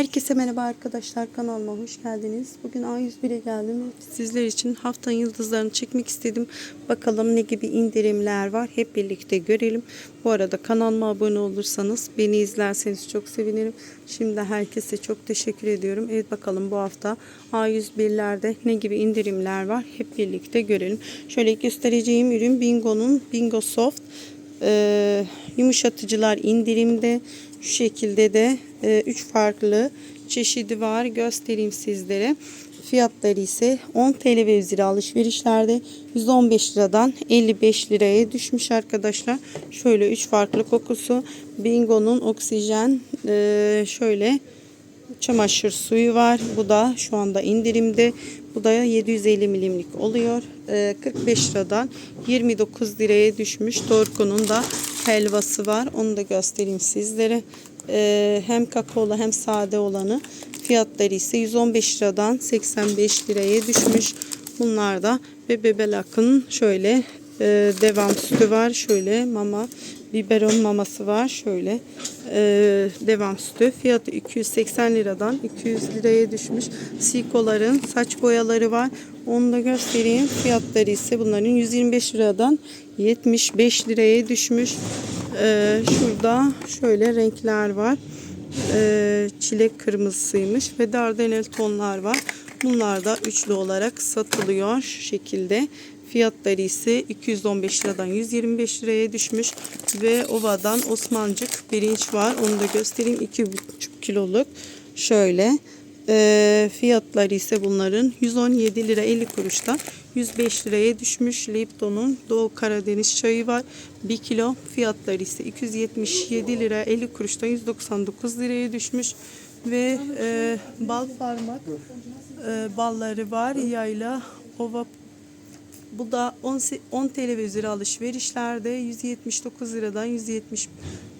Herkese merhaba arkadaşlar kanalıma hoş geldiniz. Bugün A101'e geldim. Sizler için haftanın yıldızlarını çekmek istedim. Bakalım ne gibi indirimler var. Hep birlikte görelim. Bu arada kanalıma abone olursanız beni izlerseniz çok sevinirim. Şimdi herkese çok teşekkür ediyorum. Evet bakalım bu hafta A101'lerde ne gibi indirimler var. Hep birlikte görelim. Şöyle göstereceğim ürün Bingo'nun Bingo Soft e, yumuşatıcılar indirimde. Şu şekilde de 3 farklı çeşidi var. Göstereyim sizlere. Fiyatları ise 10 TL ve üzeri alışverişlerde 115 liradan 55 liraya düşmüş arkadaşlar. Şöyle 3 farklı kokusu. Bingo'nun oksijen e, şöyle çamaşır suyu var. Bu da şu anda indirimde. Bu da 750 milimlik oluyor. Ee, 45 liradan 29 liraya düşmüş. Dorku'nun da helvası var. Onu da göstereyim sizlere. Ee, hem kakaolu hem sade olanı. Fiyatları ise 115 liradan 85 liraya düşmüş. Bunlar da ve Bebelak'ın şöyle e, devam sütü var. Şöyle mama biberon maması var. Şöyle e, devam sütü. Fiyatı 280 liradan 200 liraya düşmüş. Sikoların saç boyaları var. Onu da göstereyim. Fiyatları ise bunların 125 liradan 75 liraya düşmüş. E, şurada şöyle renkler var. E, çilek kırmızısıymış ve dardanel tonlar var. Bunlar da üçlü olarak satılıyor şu şekilde. Fiyatları ise 215 liradan 125 liraya düşmüş ve Ova'dan Osmancık pirinç var. Onu da göstereyim. 2,5 kiloluk. Şöyle. Ee, fiyatları ise bunların 117 lira 50 kuruştan 105 liraya düşmüş. Lipton'un Doğu Karadeniz çayı var. 1 kilo fiyatları ise 277 lira 50 kuruştan 199 liraya düşmüş. Ve e, bal parmak e, balları var. Yayla Ova bu da 10, 10 TL ve üzeri alışverişlerde 179 liradan 170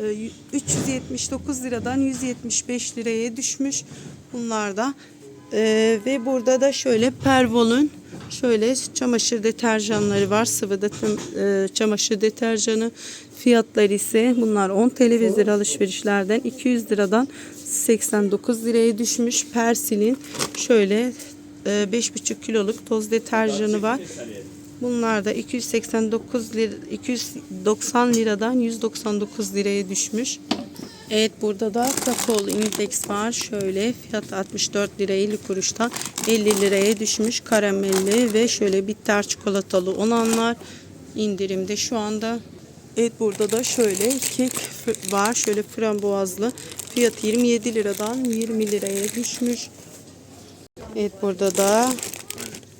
e, 379 liradan 175 liraya düşmüş. Bunlar da E, ve burada da şöyle Pervol'un şöyle çamaşır deterjanları var. Sıvı da, e, çamaşır deterjanı fiyatları ise bunlar 10 TL alışverişlerden 200 liradan 89 liraya düşmüş. Persil'in şöyle e, 5,5 kiloluk toz deterjanı var. Bunlar da 289 lira, 290 liradan 199 liraya düşmüş. Evet burada da kakaolu indeks var. Şöyle fiyat 64 lira 50 kuruştan 50 liraya düşmüş. Karamelli ve şöyle bitter çikolatalı olanlar indirimde şu anda. Evet burada da şöyle kek var. Şöyle frambuazlı. Fiyat 27 liradan 20 liraya düşmüş. Evet burada da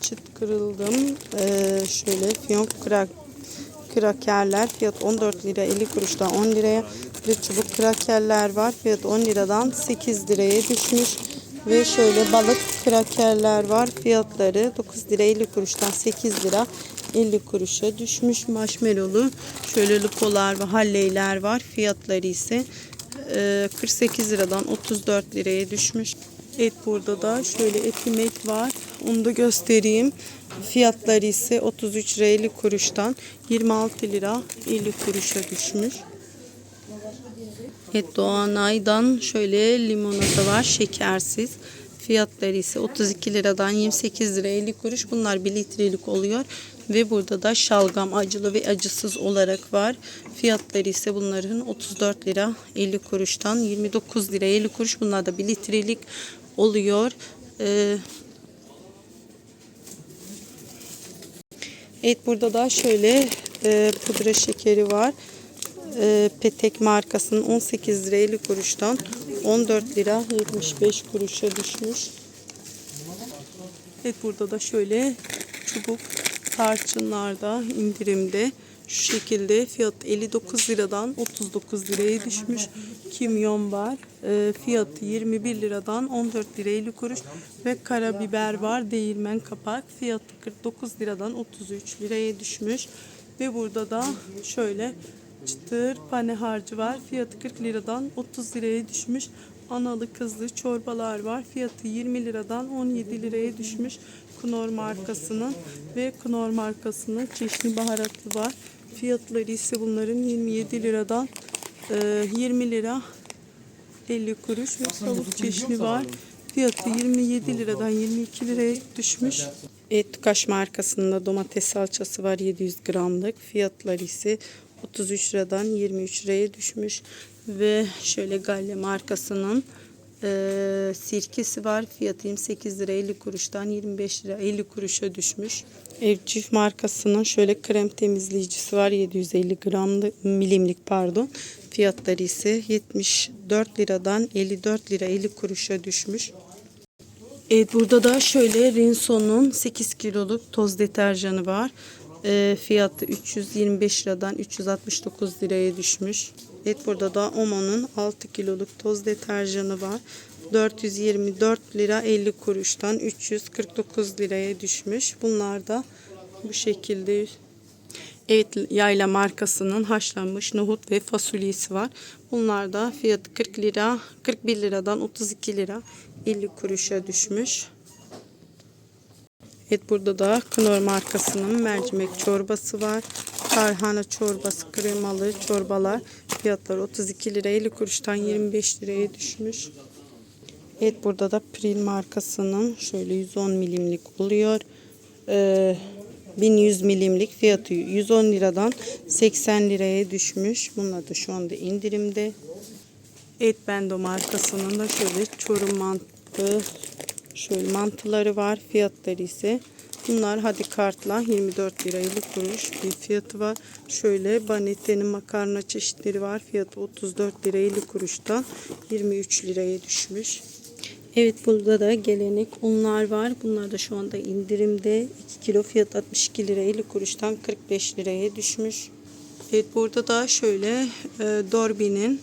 çıt kırıldım. Ee, şöyle fiyonk krak krakerler fiyat 14 lira 50 kuruştan 10 liraya bir çubuk krakerler var fiyat 10 liradan 8 liraya düşmüş ve şöyle balık krakerler var fiyatları 9 lira 50 kuruştan 8 lira 50 kuruşa düşmüş marshmallowlu şöyle lupolar ve halleyler var fiyatları ise e, 48 liradan 34 liraya düşmüş Evet burada da şöyle etimek var. Onu da göstereyim. Fiyatları ise 33 lira 50 kuruştan 26 lira 50 kuruşa düşmüş. Evet Doğanay'dan şöyle limonata var şekersiz. Fiyatları ise 32 liradan 28 lira 50 kuruş. Bunlar 1 litrelik oluyor. Ve burada da şalgam acılı ve acısız olarak var. Fiyatları ise bunların 34 lira 50 kuruştan 29 lira 50 kuruş. Bunlar da 1 litrelik oluyor. Ee, evet burada da şöyle e, pudra şekeri var. E, Petek markasının 18 lira 50 kuruştan 14 lira 75 kuruşa düşmüş. Evet burada da şöyle çubuk tarçınlarda indirimde. Şu şekilde fiyat 59 liradan 39 liraya düşmüş. Kimyon var. E, fiyatı 21 liradan 14 lira 50 kuruş. Ve karabiber var. Değirmen kapak. Fiyatı 49 liradan 33 liraya düşmüş. Ve burada da şöyle çıtır pane harcı var. Fiyatı 40 liradan 30 liraya düşmüş. Analı kızlı çorbalar var. Fiyatı 20 liradan 17 liraya düşmüş. Knorr markasının ve Knorr markasının çeşni baharatlı var. Fiyatları ise bunların 27 liradan e, 20 lira 50 kuruş ve tavuk çeşni var. Fiyatı 27 liradan 22 liraya düşmüş. Etkaş markasında domates salçası var 700 gramlık. Fiyatları ise 33 liradan 23 liraya düşmüş. Ve şöyle Galle markasının eee, sirkesi var. Fiyatı 28 lira 50 kuruştan 25 lira 50 kuruşa düşmüş. Evcif markasının şöyle krem temizleyicisi var 750 gramlık milimlik pardon. Fiyatları ise 74 liradan 54 lira 50 kuruşa düşmüş. Evet burada da şöyle Rinso'nun 8 kiloluk toz deterjanı var. Ee, fiyatı 325 liradan 369 liraya düşmüş. Evet burada da Omo'nun 6 kiloluk toz deterjanı var. 424 lira 50 kuruştan 349 liraya düşmüş. Bunlar da bu şekilde Evet yayla markasının haşlanmış nohut ve fasulyesi var. Bunlar da fiyatı 40 lira 41 liradan 32 lira 50 kuruşa düşmüş. Evet burada da Knorr markasının mercimek çorbası var. Tarhana çorbası, kremalı çorbalar fiyatları 32 lira 50 kuruştan 25 liraya düşmüş. Evet burada da Pril markasının şöyle 110 milimlik oluyor. Ee, 1100 milimlik fiyatı 110 liradan 80 liraya düşmüş. Bunlar da şu anda indirimde. Et Bendo markasının da şöyle çorum mantı şöyle mantıları var. Fiyatları ise bunlar hadi kartla 24 lira 50 kuruş bir fiyatı var. Şöyle banettenin makarna çeşitleri var. Fiyatı 34 lira 50 kuruştan 23 liraya düşmüş. Evet burada da gelenek unlar var. Bunlar da şu anda indirimde. 2 kilo fiyat 62 lira 50 kuruştan 45 liraya düşmüş. Evet burada da şöyle e, Dorbi'nin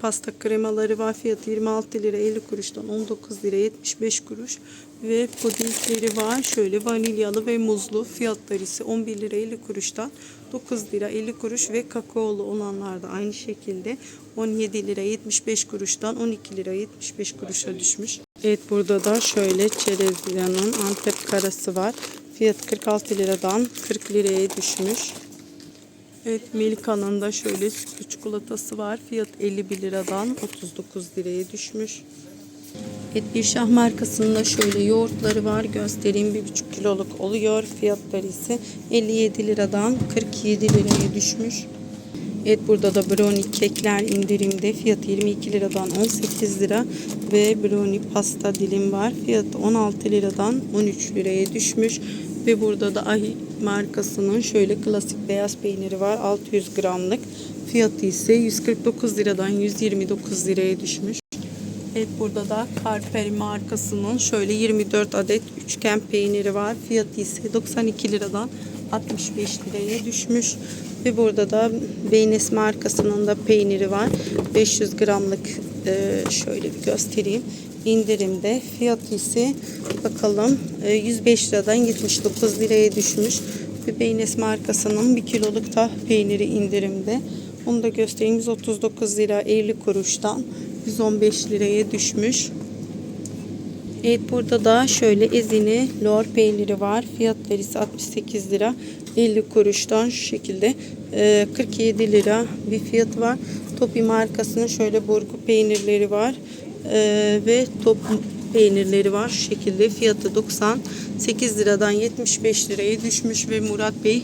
pasta kremaları var. Fiyatı 26 lira 50 kuruştan 19 lira 75 kuruş. Ve pudingleri var. Şöyle vanilyalı ve muzlu. Fiyatları ise 11 lira 50 kuruştan 9 lira 50 kuruş ve kakaolu olanlar da aynı şekilde 17 lira 75 kuruştan 12 lira 75 kuruşa düşmüş. Evet burada da şöyle çerezyanın Antep karası var. Fiyat 46 liradan 40 liraya düşmüş. Evet Melika'nın da şöyle sütlü çikolatası var. Fiyat 51 liradan 39 liraya düşmüş. Evet bir şah markasının da şöyle yoğurtları var. Göstereyim 1,5 kiloluk oluyor. Fiyatları ise 57 liradan 47 liraya düşmüş. Evet burada da brownie kekler indirimde. Fiyatı 22 liradan 18 lira ve brownie pasta dilim var. Fiyatı 16 liradan 13 liraya düşmüş. Ve burada da markasının şöyle klasik beyaz peyniri var. 600 gramlık. Fiyatı ise 149 liradan 129 liraya düşmüş. Evet burada da Carper markasının şöyle 24 adet üçgen peyniri var. Fiyatı ise 92 liradan 65 liraya düşmüş. Ve burada da Beynes markasının da peyniri var. 500 gramlık e, şöyle bir göstereyim. İndirimde fiyatı ise bakalım e, 105 liradan 79 liraya düşmüş. Beynes markasının 1 kiloluk da peyniri indirimde. Onu da göstereyim 139 lira 50 kuruştan 115 liraya düşmüş. Evet burada da şöyle ezine lor peyniri var. Fiyatları ise 68 lira 50 kuruştan şu şekilde e, 47 lira bir fiyatı var. Topi markasının şöyle burgu peynirleri var. E, ve top peynirleri var. Şekilde fiyatı 98 liradan 75 liraya düşmüş ve Murat Bey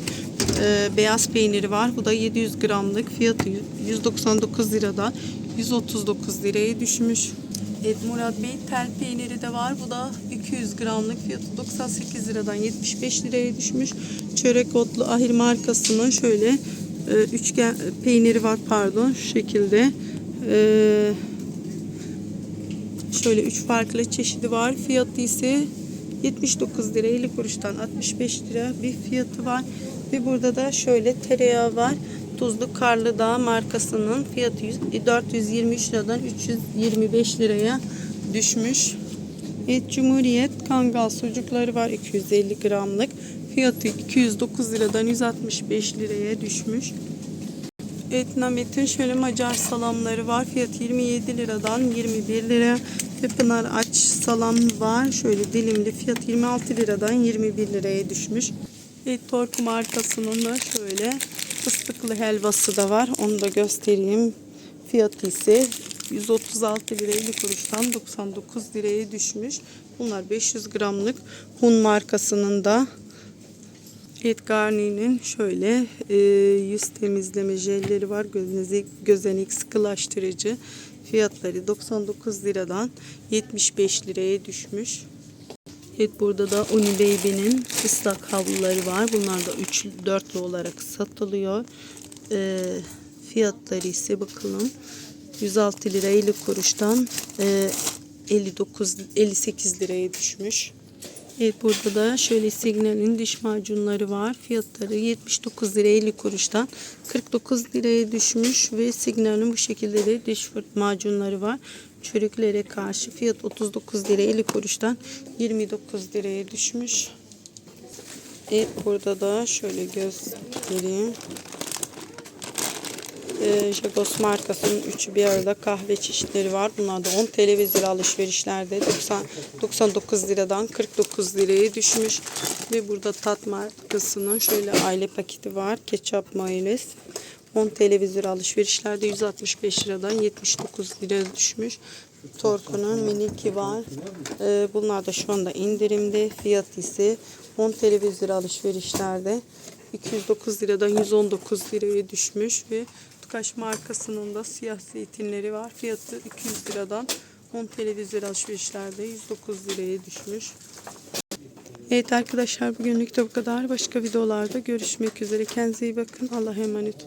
e, beyaz peyniri var. Bu da 700 gramlık fiyatı 199 liradan 139 liraya düşmüş. Evet Murat Bey tel peyniri de var. Bu da 200 gramlık fiyatı 98 liradan 75 liraya düşmüş. Çörek otlu ahir markasının şöyle e, üçgen peyniri var pardon şu şekilde. E, şöyle üç farklı çeşidi var. Fiyatı ise 79 lira 50 kuruştan 65 lira bir fiyatı var. Ve burada da şöyle tereyağı var. Tuzlu Karlıdağ markasının fiyatı 100 423 liradan 325 liraya düşmüş. Evet Cumhuriyet Kangal sucukları var 250 gramlık. Fiyatı 209 liradan 165 liraya düşmüş. Evet Namet'in şöyle Macar salamları var. Fiyatı 27 liradan 21 lira. Pınar aç salam var. Şöyle dilimli fiyat 26 liradan 21 liraya düşmüş. Evet Torku markasının da şöyle fıstıklı helvası da var. Onu da göstereyim. Fiyatı ise 136 lira 50 kuruştan 99 liraya düşmüş. Bunlar 500 gramlık Hun markasının da Evet Garnier'in şöyle e, yüz temizleme jelleri var. Gözünüzü, gözenek sıkılaştırıcı. Fiyatları 99 liradan 75 liraya düşmüş. Evet burada da Unibaby'nin ıslak havluları var. Bunlar da 3 dörtlü olarak satılıyor. E, fiyatları ise bakalım 106 lira 50 kuruştan e, 59 58 liraya düşmüş. Evet burada da şöyle Signal'in diş macunları var. Fiyatları 79 lira 50 kuruştan 49 liraya düşmüş ve Signal'in bu şekilde de diş macunları var. Çürüklere karşı fiyat 39 lira 50 kuruştan 29 liraya düşmüş. Evet burada da şöyle göstereyim. Ee, Jagos markasının üçü bir arada kahve çeşitleri var. Bunlar da 10 TL ve alışverişlerde 90, 99 liradan 49 liraya düşmüş. Ve burada Tat markasının şöyle aile paketi var. Ketçap mayonez. 10 TL ve lira alışverişlerde 165 liradan 79 liraya düşmüş. Torku'nun miniki var. Ee, bunlar da şu anda indirimde. Fiyat ise 10 TL ve lira alışverişlerde 209 liradan 119 liraya düşmüş ve Tukaş markasının da siyah zeytinleri var. Fiyatı 200 liradan 10 TL lira alışverişlerde 109 liraya düşmüş. Evet arkadaşlar bugünlük de bu kadar. Başka videolarda görüşmek üzere. Kendinize iyi bakın. Allah'a emanet olun.